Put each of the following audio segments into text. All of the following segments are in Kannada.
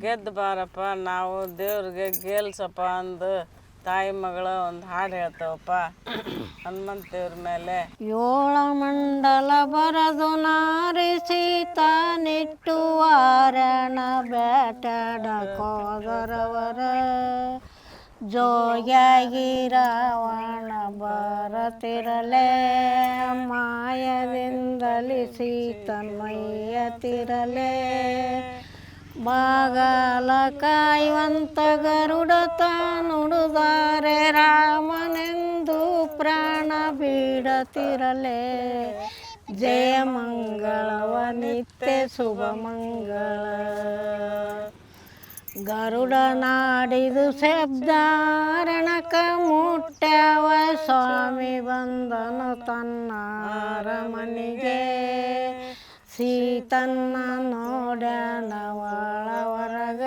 ಗೆದ್ದು ಬಾರಪ್ಪ ನಾವು ದೇವ್ರಿಗೆ ಗೆಲ್ಸಪ್ಪ ಅಂದು ತಾಯಿ ಮಗಳ ಒಂದು ಹಾಡು ಹೇಳ್ತವಪ್ಪ. ಹನುಮಂತ ದೇವ್ರ ಮೇಲೆ. ಏಳ ಮಂಡಲ ಬರದು ನಾರಿ ಸೀತ ಬೇಟಡ ಕೋದರವರ. ಜೋಗ್ಯಾಗಿ ಬರತಿರಲೇ ಬರತಿರಲೆ, ಮಾಯದಿಂದಲಿ ಸೀತನ್ಮಯ್ಯ ತಿರಲೆ. ಬಾಗಲ ಕಾಯುವಂತ ಗರುಡ ನುಡುದಾರೆ ರಾಮನೆಂದು ಪ್ರಾಣ ಬೀಡತಿರಲೇ. ಜಯ ಮಂಗಳವ, ನಿತ್ಯ ಶುಭ ಮಂಗಳ. ಗರುಡ ನಾಡಿದು ಶಬ್ದಾರಣಕ ಮುಟ್ಟವ ಸ್ವಾಮಿ ಬಂದನು ತನ್ನ ಅರಮನೆಗೆ. ಸೀತನ್ನ ನೋಡ್ಯಾನ ಒಳವರಗ.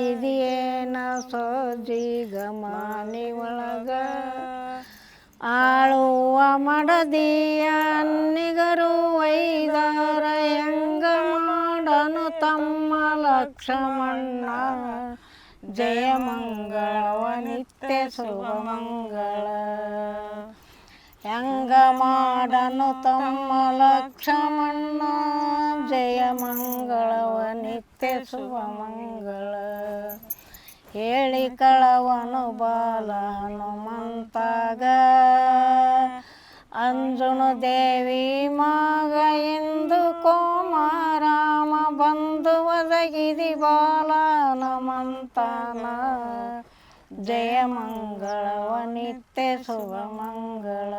ಇದೇನ ಸೋಜಿಗ ಮಾನಿ ಒಳಗ. ಆಳುವ ಮಡದಿಯ ಅನ್ನಿಗರು ವೈದಾರ ಹೆಂಗ ಮಾಡನು ತಮ್ಮ ಲಕ್ಷ್ಮಣ್ಣ. ಜಯ ಮಂಗಳವ ನಿತ್ಯ ಶುಭ ಮಂಗಳ. ಹೆಂಗ ಮಾಡನು ತಮ್ಮ ಲಕ್ಷ್ಮಣ್ಣ? ಜಯ ಮಂಗಳವ ನಿತ್ಯ ಶುಭ ಮಂಗಳ. ಹೇಳಿ ಕಳವನು ಬಾಲ ಹನುಮಂತಾಗ. ಅಂಜುನು ದೇವಿ ಮಗ ಎಂದು ಕೋಮಾರಾಮ ಬಂದು ಒದಗಿದಿ ಬಾಲ ಹನುಮಂತನ. ಜಯ ಮಂಗಳವ ನಿತ್ಯ ಶುಭ ಮಂಗಳ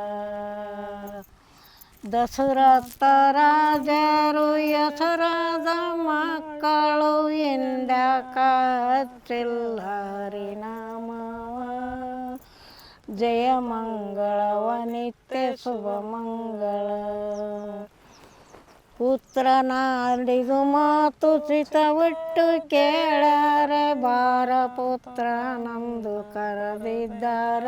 ದಶರಥ ರಾಜರು ಹೆಸರಾದ ಮಕ್ಕಳು ಎಂದ್ಯಾಕ ಹಚ್ಚಿಲ್ಲರಿ ನಾಮವ ಜಯ ಮಂಗಳವ ನಿತ್ಯ ಶುಭ ಮಂಗಳ ಪುತ್ರನಾಡಿದು ಮಾತು ಚಿತವಿಟ್ಟು ಕೇಳರೆ, ಬಾರ ಪುತ್ರ ನಂದು ಕರೆದಿದ್ದಾರ.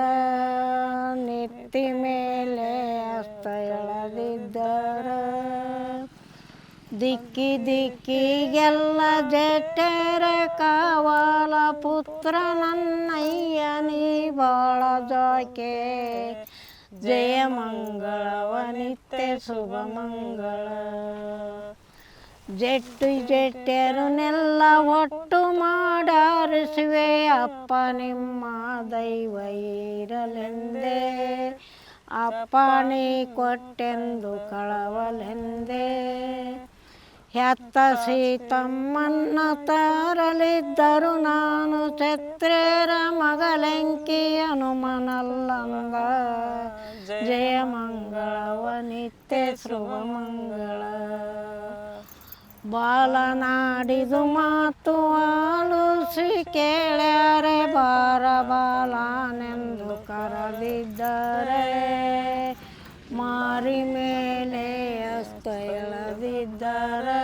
ನಿತ್ತಿ ಮೇಲೆ ಅಸ್ತ ಎಳೆದಿದ್ದಾರ. ದಿಕ್ಕಿ ದಿಕ್ಕಿಗೆಲ್ಲ ಜಟ್ಟರ ಕಾವಲ ಪುತ್ರ ನನ್ನಯ್ಯ, ನೀ ಬಾಳ ಜಾಕೆ. ಜಯ ಮಂಗಳವ ನಿತ್ಯ ಶುಭ ಮಂಗಳ. ಜೆಟ್ಟು ಜಟ್ಟೆರನೆಲ್ಲ ಒಟ್ಟು ಮಾಡಾರಿಸುವೆ. ಅಪ್ಪ ನಿಮ್ಮ ದೈವ ಇರಲೆಂದೇ. ಅಪ್ಪ ನೀ ಕೊಟ್ಟೆಂದು ಕಳವಲೆಂದೇ. ಹೆತ್ತ ಸೀತಮ್ಮನ್ನ ತರಲಿದ್ದರು ನಾನು ಛತ್ರೇರ ಮಗಲೆಂಕಿ ಹನುಮನಲ್ಲಂಗ ಜಯ ಮಂಗಳವ, ನಿತ್ಯ ಶುಭ ಮಂಗಳ. ಬಾಲನಾಡಿದು ಮಾತು ಆಲೋಸಿ ಮಾರಿ ಮೇಲೆ ಹಸ್ತ ಎಳೆದಿದ್ದಾರೆ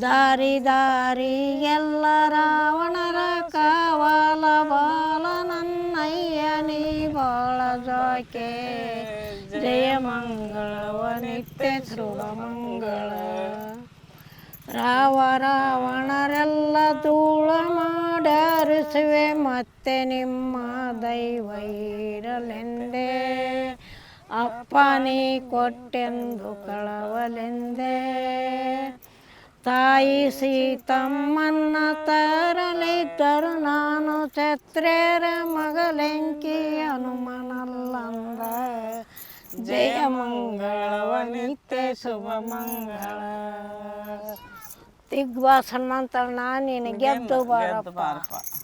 ದಾರಿ ದಾರಿ ಎಲ್ಲ ರಾವಣರ ಕಾವಲ ಬಾಲ ನನ್ನಯ್ಯ, ನೀ ಬಾಳ ಜಾಕೆ. ಜಯ ಮಂಗಳವ, ನಿತ್ಯ ಶುಭ ಮಂಗಳ. ರಾವ ರಾವಣರೆಲ್ಲ ಧೂಳ ಮಾಡರಿಸುವೆ, ಮತ್ತೆ ನಿಮ್ಮ ದೈವ ಇರಲೆಂದೇ. ಅಪ್ಪ ನೀ ಕೊಟ್ಟೆಂದು ಕಳವಲೆಂದೇ. ತಾಯಿ ಸೀತಮ್ಮನ್ನ ತರಲಿದ್ದರು ನಾನು ಛತ್ರೇರ ಮಗಲೆಂಕಿ ಹನುಮನಲ್ಲಂದ. ಜಯ ಮಂಗಳವ, ನಿತ್ಯ ಶುಭ ಮಂಗಳ. ಅಂತ ನಾನು ನಿನಗೆ ಗೆದ್ದು ಬಾರಪ್ಪ.